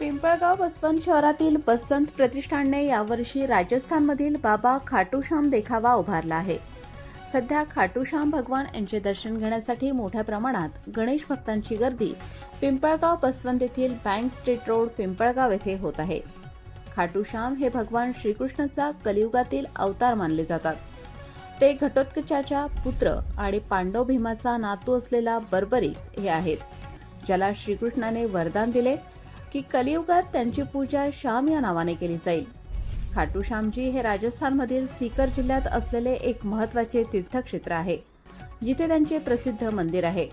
पिंपळगाव बसवंत शहरातील बसंत प्रतिष्ठानने यावर्षी राजस्थानमधील बाबा खाटूश्याम देखावा उभारला आहे. सध्या खाटूश्याम भगवान यांचे दर्शन घेण्यासाठी मोठ्या प्रमाणात गणेश भक्तांची गर्दी पिंपळगाव बसवंत येथील बँक स्ट्रीट रोड पिंपळगाव येथे होत आहे. खाटूश्याम हे भगवान श्रीकृष्णाचा कलियुगातील अवतार मानले जातात. ते घटोत्कचाच्या पुत्र आणि पांडव भीमाचा नातू असलेला बर्बरी हे आहेत. ज्याला श्रीकृष्णाने वरदान दिले की कलियुगात त्यांची पूजा श्याम या नावाने केली जाईल. खाटू श्यामजी हे राजस्थानमधील सीकर जिल्ह्यात असलेले एक महत्त्वाचे तीर्थक्षेत्र आहे जिथे त्यांचे प्रसिद्ध मंदिर आहे.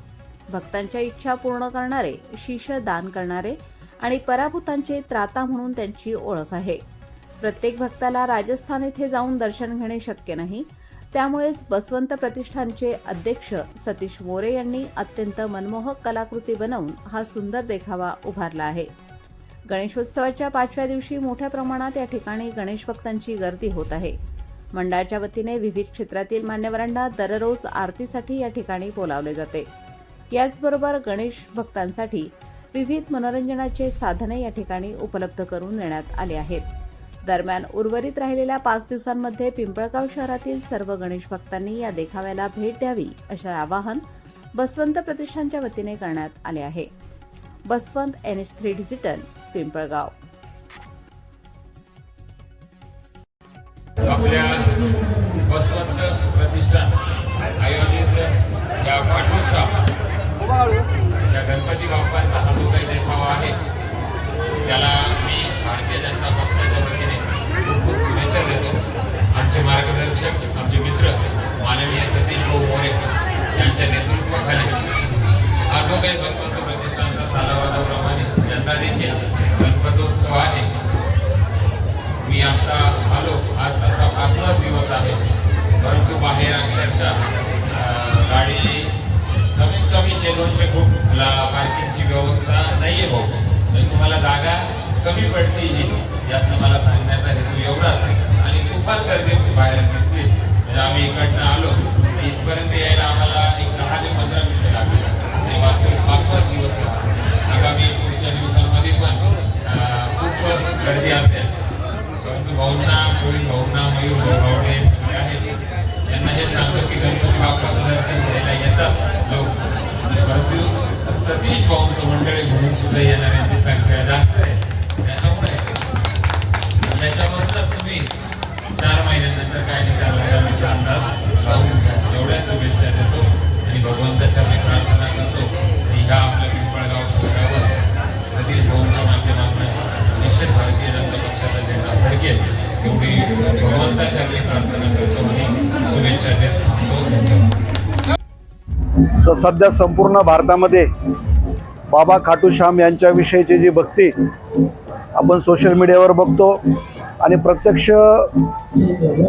भक्तांच्या इच्छा पूर्ण करणारे शिष्य दान करणारे आणि पराभूतांचे त्राता म्हणून त्यांची ओळख आहे. प्रत्येक भक्ताला राजस्थान येथे जाऊन दर्शन घेणे शक्य नाही त्यामुळेच बसवंत प्रतिष्ठानचे अध्यक्ष सतीश मोरे यांनी अत्यंत मनमोहक कलाकृती बनवून हा सुंदर देखावा उभारला आहे. गणेशोत्सवाच्या पाचव्या दिवशी मोठ्या प्रमाणात या ठिकाणी गणेश भक्तांची गर्दी होत आहे. मंडळाच्या वतीने विविध क्षेत्रातील मान्यवरांना दररोज आरतीसाठी या ठिकाणी बोलावले जाते. याचबरोबर गणेश भक्तांसाठी विविध मनोरंजनाचे साधने या ठिकाणी उपलब्ध करून देण्यात आले आहेत. दरम्यान उर्वरित राहिलेल्या पाच दिवसांमध्ये पिंपळगाव शहरातील सर्व गणेश भक्तांनी या देखाव्याला भेट द्यावी असे आवाहन बसवंत प्रतिष्ठानच्या वतीने करण्यात आले आहे. Baswant N H three digital Pimpalgaon. आपल्या बसवंत प्रतिष्ठान आयोजित या पाठोत्सव या गणपती बाप्पांचा कमी पडते यातनं मला तर सध्या संपूर्ण भारतामध्ये बाबा खाटू श्याम यांच्याविषयीची जी भक्ती आपण सोशल मीडियावर बघतो आणि प्रत्यक्ष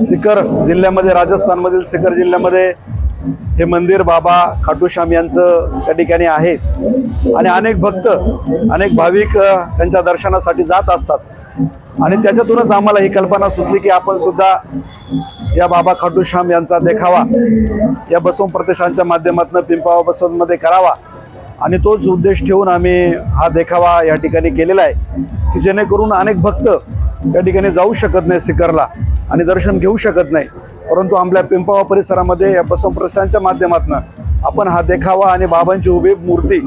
सिकर जिल्ह्यामध्ये राजस्थानमधील सिकर जिल्ह्यामध्ये हे मंदिर बाबा खाटू श्याम यांचं त्या ठिकाणी आहे. आणि अनेक भक्त अनेक भाविक त्यांच्या दर्शनासाठी जात असतात. आणि त्याच्यातूनच आम्हाला ही कल्पना सुचली की आपण सुद्धा या बाबा खाटू श्याम यांचा देखावा या बसवंत प्रतिष्ठानच्या माध्यमातून पिंपावा बसवंतमध्ये करावा. आणि तोच उद्देश ठेवून आम्ही हा देखावा या ठिकाणी केलेला आहे की जेणेकरून अनेक भक्त या ठिकाणी जाऊ शकत नाही सिकरला आणि दर्शन घेऊ शकत नाही परंतु आपल्या पिंपावा परिसरामध्ये या बसवंत प्रतिष्ठानच्या माध्यमातून आपण हा देखावा आणि बाबांची उभी मूर्ती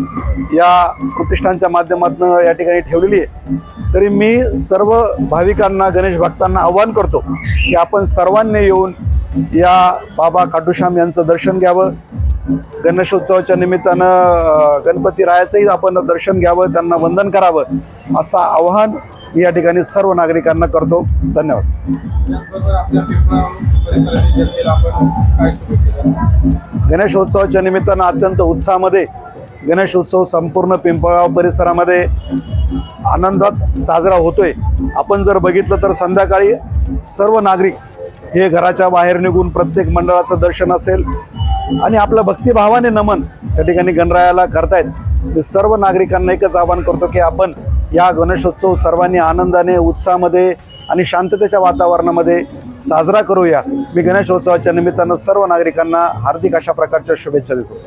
या प्रतिष्ठानच्या माध्यमातून या ठिकाणी ठेवलेली आहे. तरी मी सर्व भाविकांना गणेश भक्तांना आव्हान करतो की आपण सर्वांनी येऊन या बाबा खाटूश्याम यांचं दर्शन घ्यावं. गणेशोत्सवाच्या निमित्तानं गणपती रायाचंही आपण दर्शन घ्यावं त्यांना वंदन करावं असं आव्हान मी या ठिकाणी सर्व नागरिकांना करतो. धन्यवाद. गणेशोत्सवाच्या निमित्तानं अत्यंत उत्साहामध्ये गणेशोत्सव संपूर्ण पिंपळगाव परिसरामध्ये आनंदात साजरा होतोय. आपण जर बघितलं तर संध्याकाळी सर्व नागरिक हे घराच्या बाहेर निघून प्रत्येक मंडळाचं दर्शन असेल आणि आपलं भक्तिभावाने नमन त्या ठिकाणी गणरायाला करतायत. मी सर्व नागरिकांना एकच आवाहन करतो की आपण या गणेशोत्सव सर्वांनी आनंदाने उत्साहामध्ये आणि शांततेच्या वातावरणामध्ये साजरा करूया. मी गणेशोत्सवाच्या निमित्तानं सर्व नागरिकांना हार्दिक अशा प्रकारच्या शुभेच्छा देतो.